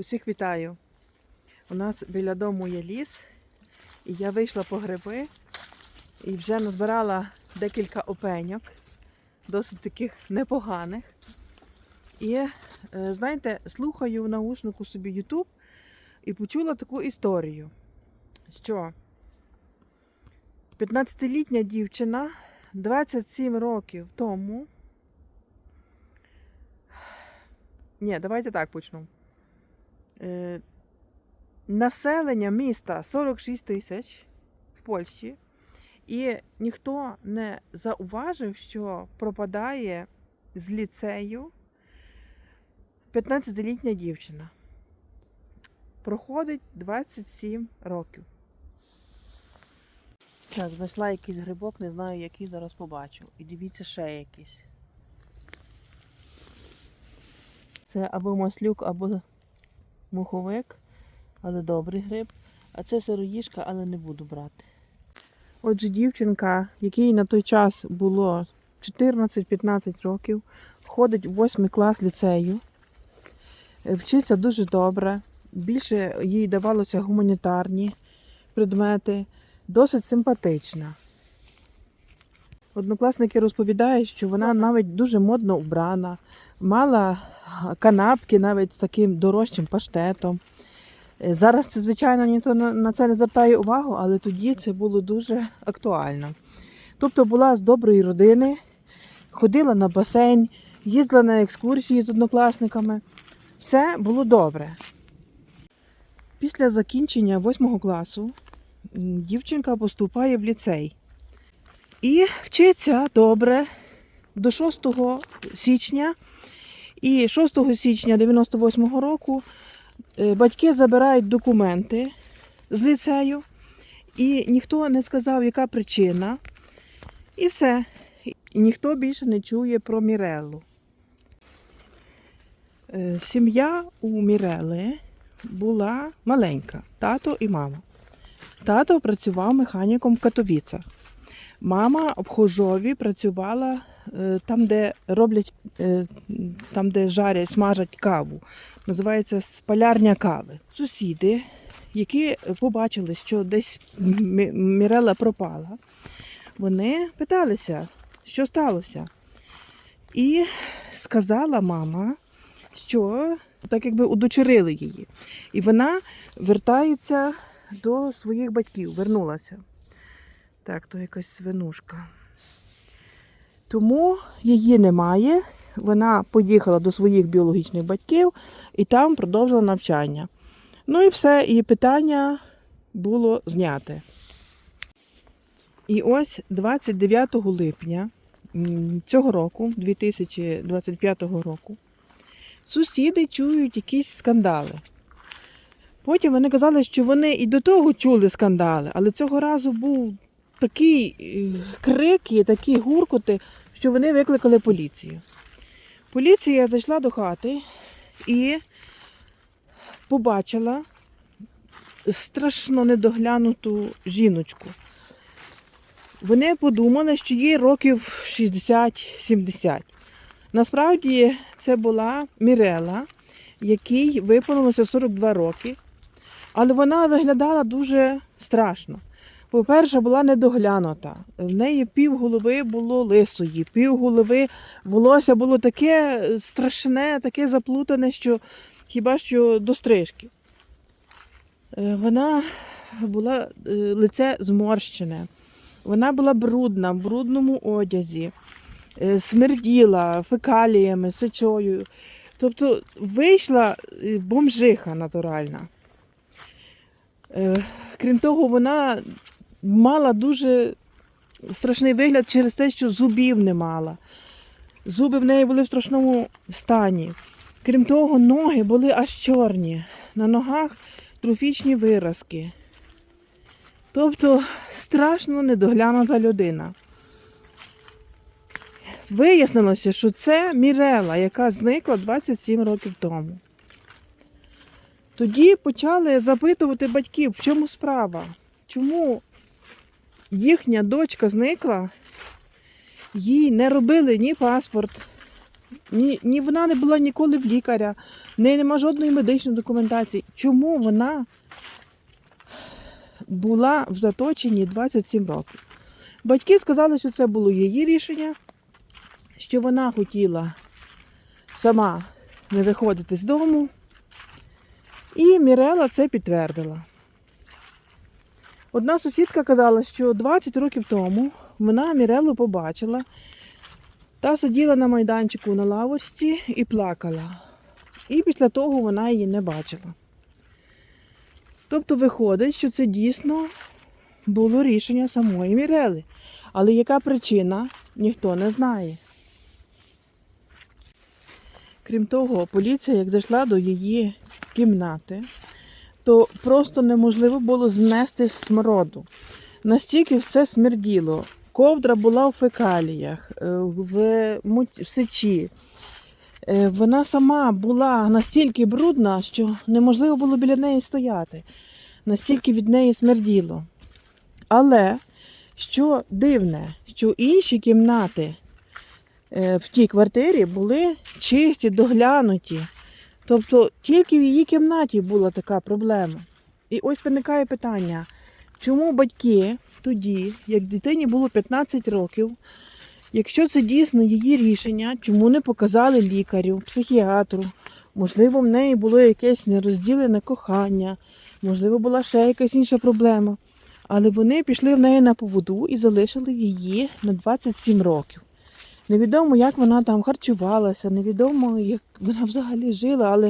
Усіх вітаю. У нас біля дому є ліс, і я вийшла по гриби і вже назбирала декілька опеньок, досить таких непоганих. І, е, знаєте, слухаю в наушнику собі YouTube і почула таку історію, що 15-літня дівчина 27 років тому. Ні, давайте так почну. Е, населення міста 46 тисяч в Польщі, і ніхто не зауважив, що пропадає з ліцею 15-літня дівчина. Проходить 27 років. Так, знайшла якийсь грибок, не знаю, який зараз побачу. І дивіться ще якийсь. Це або маслюк, або муховик, але добрий гриб. А це сироїжка, але не буду брати. Отже, дівчинка, якій на той час було 14-15 років, входить в 8 клас ліцею, Е, вчиться дуже добре. Більше їй давалося гуманітарні предмети, досить симпатична. Однокласники розповідають, що вона навіть дуже модно вбрана, мала канапки навіть з таким дорожчим паштетом. Е, Зараз це, звичайно, ніхто на це не звертає увагу, але тоді це було дуже актуально. Тобто була з доброї родини, ходила на басейн, їздила на екскурсії з однокласниками. Все було добре. Після закінчення восьмого класу дівчинка поступає в ліцей. І вчиться добре до 6 січня. І 6 січня 98-го року е, батьки забирають документи з ліцею, і ніхто не сказав, яка причина. І все. І ніхто більше не чує про Міреллу. Е, Сім'я у Мірели була маленька, тато і мама. Тато працював механіком в Катовіцах. Мама в Хожові працювала е, там, де роблять, е, там, де жарять, смажать каву. Називається спалярня кави. Сусіди, які побачили, що десь Мірела пропала, вони питалися, що сталося. І сказала мама, що так якби удочерили її. І вона вертається до своїх батьків, вернулася. Так, то якась свинушка. Тому її немає. Вона поїхала до своїх біологічних батьків і там продовжила навчання. Ну і все, і питання було зняте. І ось 29 липня цього року, 2025 року, сусіди чують якісь скандали. Потім вони казали, що вони і до того чули скандали, але цього разу був такий е, крик і такі гуркоти, що вони викликали поліцію. Поліція зайшла до хати і побачила страшно недоглянуту жіночку. Вони подумали, що їй років 60-70. Насправді це була Мірела, якій виповнилося 42 роки, але вона виглядала дуже страшно. По-перше, була недоглянута. В неї пів голови було лисої, пів голови волосся було таке страшне, таке заплутане, що хіба що до стрижки. Е, Вона була е, лице зморщене, вона була брудна, в брудному одязі, е, смерділа фекаліями, сечою. Тобто вийшла е, бомжиха натуральна. Е, Крім того, вона мала дуже страшний вигляд через те, що зубів не мала. Зуби в неї були в страшному стані. Крім того, ноги були аж чорні. На ногах трофічні виразки. Тобто страшно недоглянута людина. Вияснилося, що це Мірела, яка зникла 27 років тому. Тоді почали запитувати батьків, в чому справа, чому їхня дочка зникла, їй не робили ні паспорт, Ні, ні вона не була ніколи в лікаря, в неї нема жодної медичної документації. Чому вона була в заточенні 27 років? Батьки сказали, що це було її рішення, що вона хотіла сама не виходити з дому. І Мірела це підтвердила. Одна сусідка казала, що 20 років тому вона Мірелу побачила та сиділа на майданчику на лавочці і плакала. І після того вона її не бачила. Тобто виходить, що це дійсно було рішення самої Мірели. Але яка причина, ніхто не знає. Крім того, поліція, як зайшла до її кімнати, то просто неможливо було знести смороду. Настільки все смерділо. Ковдра була в фекаліях, е, в сечі. Е, Вона сама була настільки брудна, що неможливо було біля неї стояти. Настільки від неї смерділо. Але що дивне, що інші кімнати е, в тій квартирі були чисті, доглянуті. Тобто тільки в її кімнаті була така проблема. І ось виникає питання, чому батьки тоді, як дитині було 15 років, якщо це дійсно її рішення, чому не показали лікарю, психіатру? Можливо, в неї було якесь нерозділене кохання, можливо, була ще якась інша проблема. Але вони пішли в неї на поводу і залишили її на 27 років. Невідомо, як вона там харчувалася, невідомо, як вона взагалі жила, але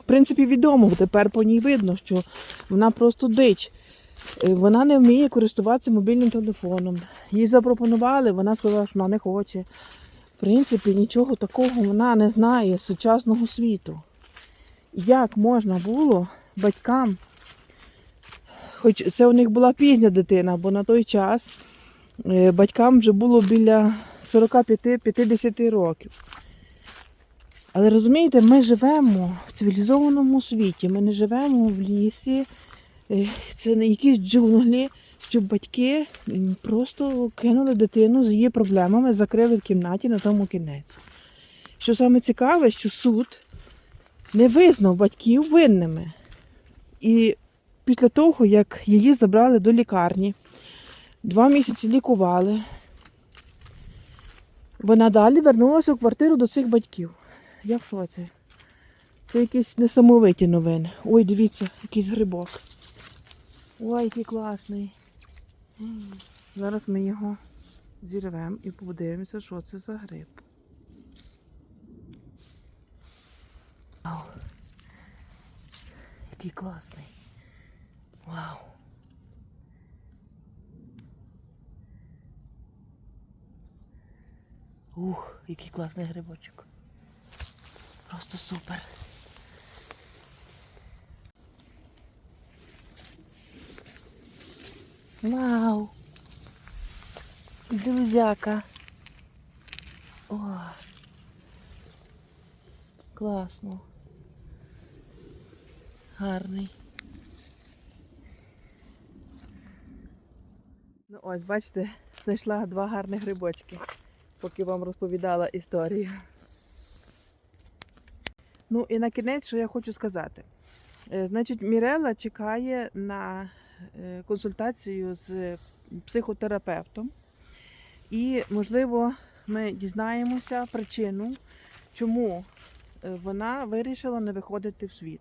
в принципі відомо. Тепер по ній видно, що вона просто дич. Е, Вона не вміє користуватися мобільним телефоном. Їй запропонували, вона сказала, що вона не хоче. В принципі, нічого такого вона не знає з сучасного світу. Як можна було батькам, хоч це у них була пізня дитина, бо на той час е, батькам вже було біля 45-50 років. Але розумієте, ми живемо в цивілізованому світі, ми не живемо в лісі, е, це не якісь джунглі, щоб батьки просто кинули дитину з її проблемами, закрили в кімнаті на тому кінець. Що саме цікаве, що суд не визнав батьків винними. І після того, як її забрали до лікарні, два місяці лікували, вона далі вернулася в квартиру до цих батьків. Я в шоці. Це якісь несамовиті новини. Ой, дивіться, якийсь грибок. Ой, який класний. Зараз ми його зірвемо і подивимося, що це за гриб. Вау. Який класний. Вау. Ух, який класний грибочок. Просто супер. Вау! Друзяка. О! Класно. Гарний. Ну ось, бачите, знайшла два гарних грибочки, поки вам розповідала історію. Ну і на кінець, що я хочу сказати. Е, Значить, Мірела чекає на е, консультацію з психотерапевтом. І, можливо, ми дізнаємося причину, чому е, вона вирішила не виходити в світ.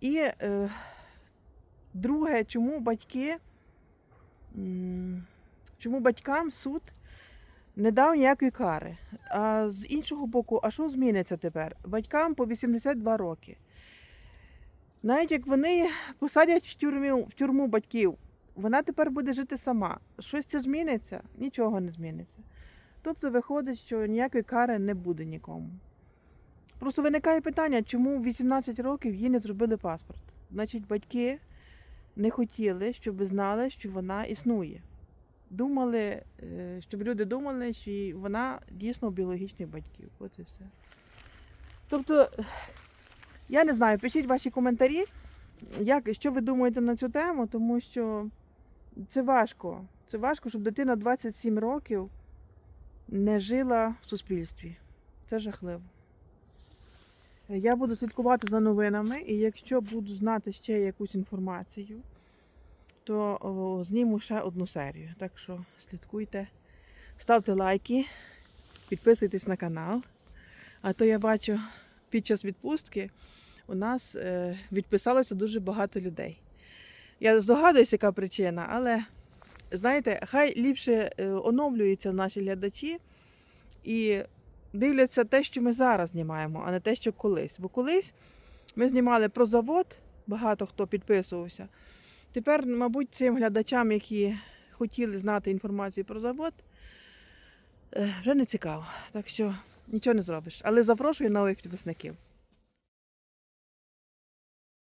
І друге, чому батьки, чому батькам суд не дав ніякої кари. А з іншого боку, а що зміниться тепер? Батькам по 82 роки. Навіть як вони посадять в тюрму, в тюрму батьків, вона тепер буде жити сама. Щось це зміниться? Нічого не зміниться. Тобто виходить, що ніякої кари не буде нікому. Просто виникає питання, чому в 18 років їй не зробили паспорт. Значить, батьки не хотіли, щоб знали, що вона існує. Думали, е, щоб люди думали, що вона дійсно у біологічних батьків. От і все. Тобто, я не знаю, пишіть ваші коментарі, як, що ви думаєте на цю тему, тому що це важко. Це важко, щоб дитина 27 років не жила в суспільстві. Це жахливо. Я буду слідкувати за новинами, і якщо буду знати ще якусь інформацію, то зніму ще одну серію. Так що слідкуйте, ставте лайки, підписуйтесь на канал. А то я бачу, під час відпустки у нас е, відписалося дуже багато людей. Я здогадуюся, яка причина, але знаєте, хай ліпше е, оновлюються наші глядачі і дивляться те, що ми зараз знімаємо, а не те, що колись. Бо колись ми знімали про завод, багато хто підписувався. Тепер, мабуть, цим глядачам, які хотіли знати інформацію про завод, е, вже не цікаво. Так що нічого не зробиш. Але запрошую нових підписників.